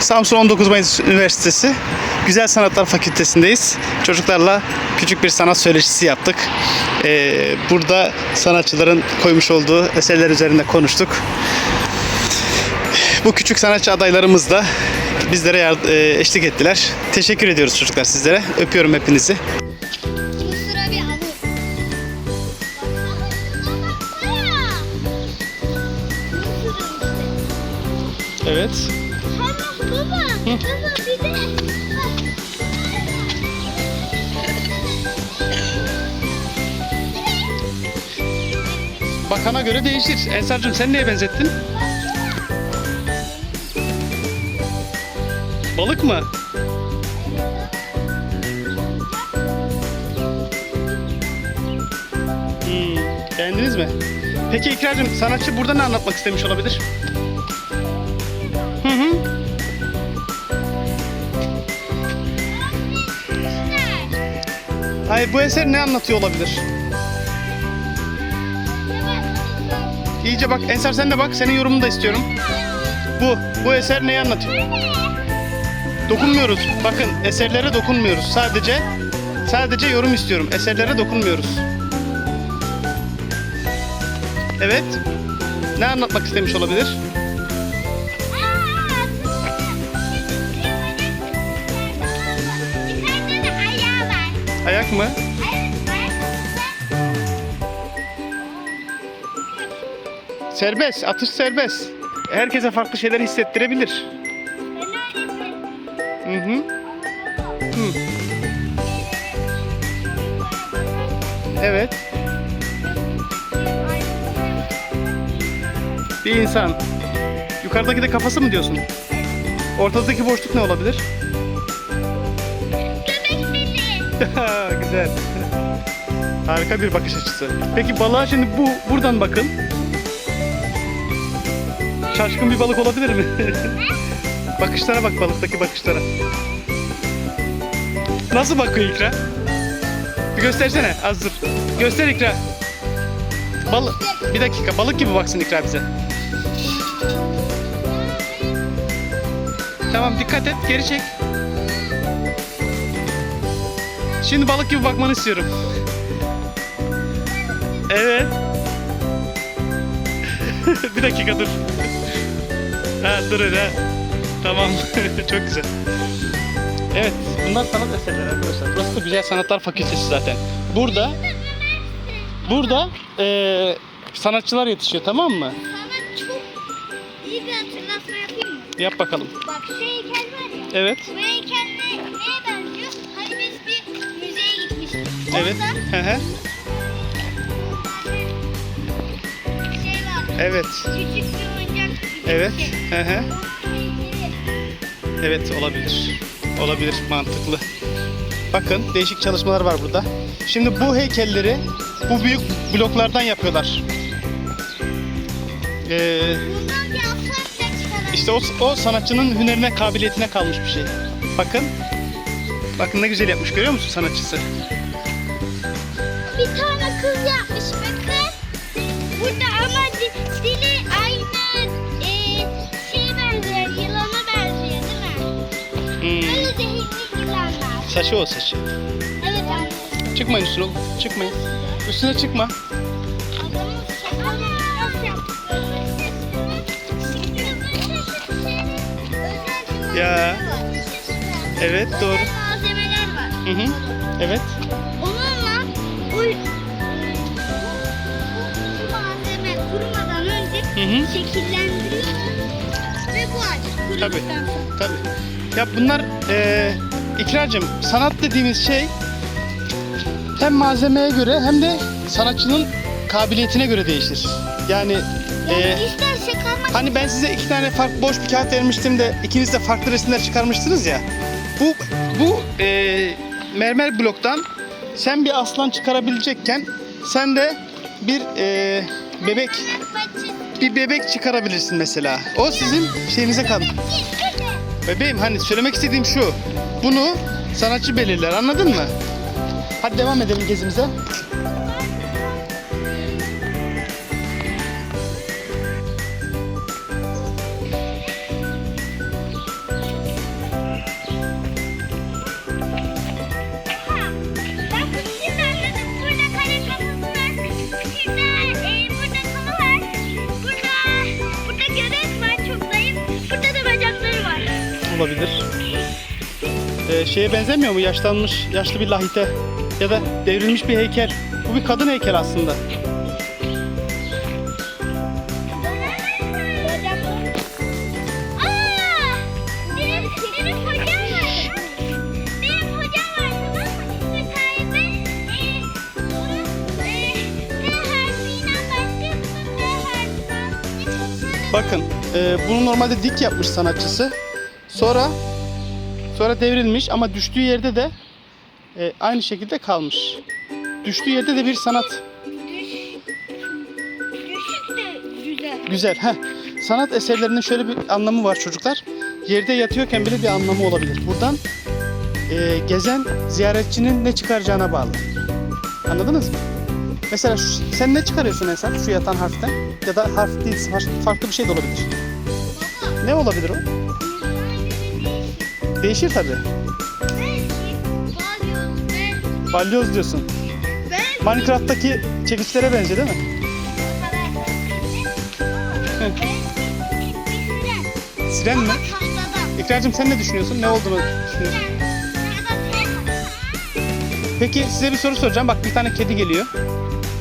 Samsun 19 Mayıs Üniversitesi Güzel Sanatlar Fakültesindeyiz. Çocuklarla küçük bir sanat söyleşisi yaptık. Ee, burada sanatçıların koymuş olduğu eserler üzerinde konuştuk. Bu küçük sanatçı adaylarımız da bizlere e, eşlik ettiler. Teşekkür ediyoruz çocuklar sizlere. Öpüyorum hepinizi. Evet. Baba, baba bir de Bakana göre değişir. Ensar'cığım sen neye benzettin? Balık mı? Hmm, beğendiniz mi? Peki İkrar'cığım sanatçı burada ne anlatmak istemiş olabilir? Hayır bu eser ne anlatıyor olabilir? İyice bak Ensar sen de bak senin yorumunu da istiyorum. Bu bu eser neyi anlatıyor? Dokunmuyoruz. Bakın eserlere dokunmuyoruz. Sadece sadece yorum istiyorum. Eserlere dokunmuyoruz. Evet. Ne anlatmak istemiş olabilir? Ayak mı? Serbest. Atış serbest. Herkese farklı şeyler hissettirebilir. Hı hı. Hı. Evet. Bir insan. Yukarıdaki de kafası mı diyorsun? Ortadaki boşluk ne olabilir? Güzel. Harika bir bakış açısı. Peki balığa şimdi bu buradan bakın. Şaşkın bir balık olabilir mi? bakışlara bak balıktaki bakışlara. Nasıl bakıyor İkra? Bir göstersene az dur. Göster İkra. Balık. Bir dakika balık gibi baksın İkra bize. Tamam dikkat et geri çek. Şimdi balık gibi bakmanı istiyorum. Evet. bir dakika dur. Ha dur öyle. Tamam. Çok güzel. Evet. Bunlar sanat eserleri arkadaşlar. Burası da Güzel Sanatlar Fakültesi zaten. Burada burada eee, sanatçılar yetişiyor tamam mı? Sana çok iyi bir hatırlatma yapayım mı? Yap bakalım. Bak şu heykel var ya. Evet. Bu heykel ne, neye benziyor? Evet. Hı hı. Evet. Evet. Hı hı. Evet olabilir. Olabilir mantıklı. Bakın değişik çalışmalar var burada. Şimdi bu heykelleri bu büyük bloklardan yapıyorlar. Ee, işte o, o sanatçının hünerine, kabiliyetine kalmış bir şey. Bakın. Bakın ne güzel yapmış görüyor musun sanatçısı? Bakın. Burada ama di- dili aynı e, şeye benziyor, yılana benziyor değil mi? Hmm, Böyle zehirli yılanlar. saçı o saçı. Evet anne. Çıkmayın üstüne oğlum. Çıkmayın. Üstüne çıkma. Adamın nasıl. Ya. Evet doğru. Malzemeler var. Hı hı. Evet. Onunla Hı hı. şekillendiriyor ve bu ağaç Tabii. kuruduktan sonra. Tabii. Ya bunlar eee İkracığım sanat dediğimiz şey hem malzemeye göre hem de sanatçının kabiliyetine göre değişir. Yani eee, Yani isterse kalmak hani ben size iki tane farklı boş bir kağıt vermiştim de ikiniz de farklı resimler çıkarmıştınız ya. Bu bu eee, mermer bloktan sen bir aslan çıkarabilecekken sen de bir eee, bebek bir bebek çıkarabilirsin mesela. O sizin şeyinize kalmış. Bebeğim hani söylemek istediğim şu. Bunu sanatçı belirler anladın mı? Hadi devam edelim gezimize. Olabilir. Ee, şeye benzemiyor mu? Yaşlanmış, yaşlı bir lahite ya da devrilmiş bir heykel. Bu bir kadın heykel aslında. Bakın, e, bunu normalde dik yapmış sanatçısı. Sonra sonra devrilmiş ama düştüğü yerde de e, aynı şekilde kalmış. Düştüğü yerde de bir sanat. Düşük de güzel. Güzel. Heh. Sanat eserlerinin şöyle bir anlamı var çocuklar. Yerde yatıyorken bile bir anlamı olabilir. Buradan e, gezen ziyaretçinin ne çıkaracağına bağlı. Anladınız mı? Mesela şu- sen ne çıkarıyorsun Ensar şu yatan harften? Ya da harf değil, far- farklı bir şey de olabilir. Ne olabilir o? Değişir tabii. Balyoz diyorsun. Minecraft'taki çekiçlere benziyor değil mi? Siren mi? İkracığım sen ne düşünüyorsun? Ne olduğunu düşünüyorsun? Peki size bir soru soracağım. Bak bir tane kedi geliyor.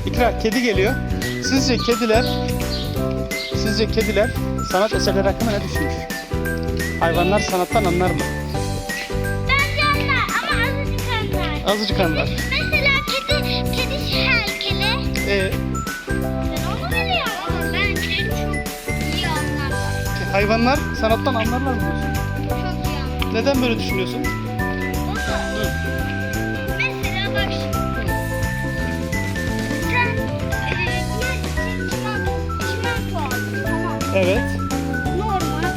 İkra, kedi geliyor. Sizce kediler Sizce kediler sanat eserleri hakkında ne düşünür? Hayvanlar sanattan anlar mı? Azıcık anlar. Mesela kedi, kedi heykeli. Ee, Ben onu biliyorum ama bence çok iyi anlar. hayvanlar sanattan anlarlar mı diyorsun? Çok iyi anlar. Neden böyle düşünüyorsun? Baba, Mesela bak şimdi. Sen eee, bir çimento, çimento aldın tamam mı? Evet. Normal.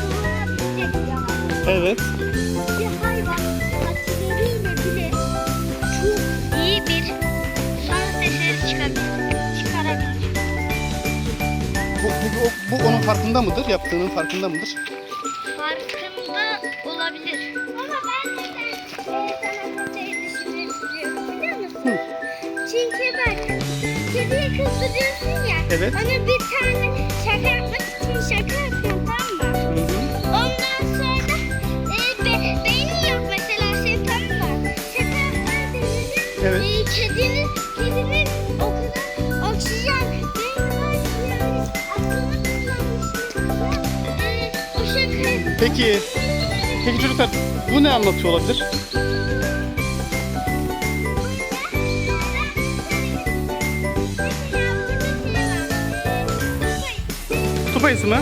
Kullanabilecek yani. Evet. Bu, bu, onun farkında mıdır? Yaptığının farkında mıdır? Farkında olabilir. Ama ben de e, sana şey düşünüyorum biliyor musun? Hı. Çünkü bak kediyi kızdırıyorsun ya. Evet. Ona bir tane şaka yapmak için şaka Peki, peki çocuklar bu ne anlatıyor olabilir? Ayısı mı?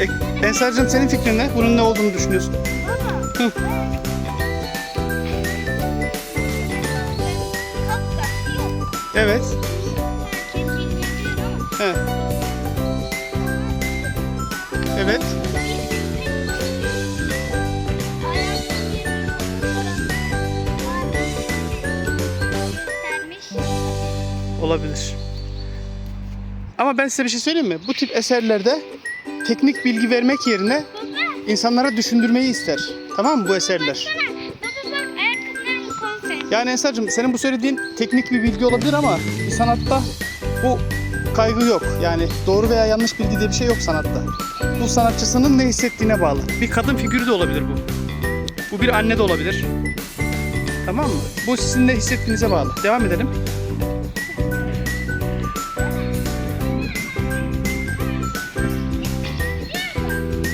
E, Ensar'cığım senin fikrin ne? Bunun ne olduğunu düşünüyorsun? Hı. Evet. He. Evet. Olabilir. Ama ben size bir şey söyleyeyim mi? Bu tip eserlerde teknik bilgi vermek yerine insanlara düşündürmeyi ister. Tamam mı bu eserler? Yani Ensar'cığım senin bu söylediğin teknik bir bilgi olabilir ama sanatta bu kaygı yok. Yani doğru veya yanlış bilgi diye bir şey yok sanatta. Bu sanatçısının ne hissettiğine bağlı. Bir kadın figürü de olabilir bu. Bu bir anne de olabilir. Tamam mı? Bu sizin ne hissettiğinize bağlı. Devam edelim.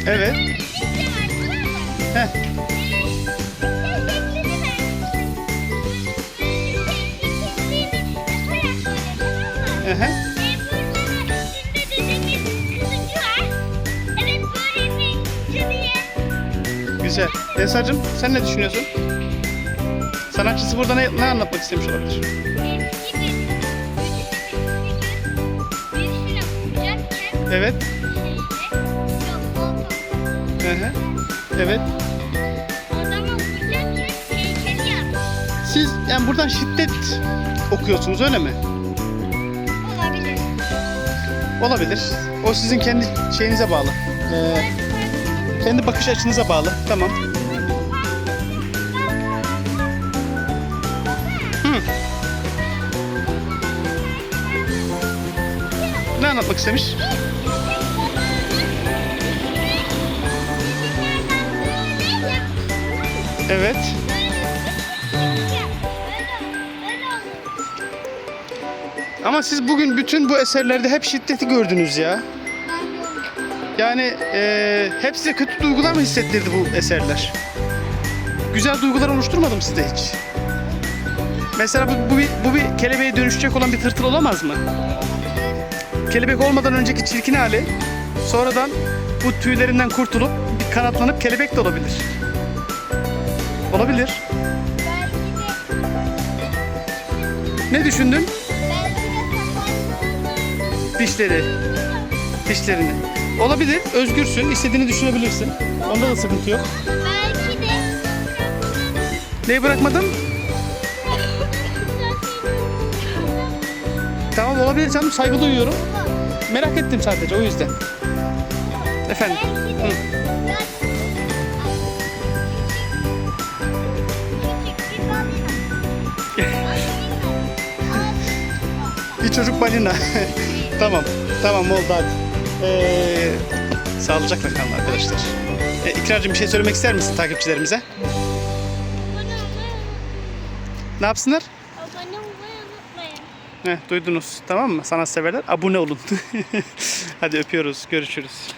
Evet. Heh. Güzel. Ensar'cığım sen ne düşünüyorsun? Sanatçısı burada ne, ne anlatmak istemiş olabilir? Evet. Hı hı. Evet. Siz yani buradan şiddet okuyorsunuz öyle mi? Olabilir. Olabilir. O sizin kendi şeyinize bağlı. Ee, kendi bakış açınıza bağlı. Tamam. Hmm. Ne anlatmak istemiş? Evet. Ama siz bugün bütün bu eserlerde hep şiddeti gördünüz ya. Yani e, hep size kötü duygular mı hissettirdi bu eserler? Güzel duygular oluşturmadı mı sizde hiç? Mesela bu, bu, bir, bu bir kelebeğe dönüşecek olan bir tırtıl olamaz mı? Kelebek olmadan önceki çirkin hali sonradan bu tüylerinden kurtulup bir kanatlanıp kelebek de olabilir. Olabilir. Ne düşündün? Dişleri. Dişlerini. Olabilir. Özgürsün. istediğini düşünebilirsin. Onda da sıkıntı yok. Belki de Neyi bırakmadın? Tamam olabilir canım. Saygı duyuyorum. Merak ettim sadece o yüzden. Efendim. Belki de Hı. Bir çocuk balina. tamam. Tamam oldu hadi. Ee, sağlıcakla kalın arkadaşlar. Ee, İkrar'cığım bir şey söylemek ister misin takipçilerimize? Ne yapsınlar? Abone olmayı unutmayın. Heh, duydunuz tamam mı? Sanat severler abone olun. hadi öpüyoruz. Görüşürüz.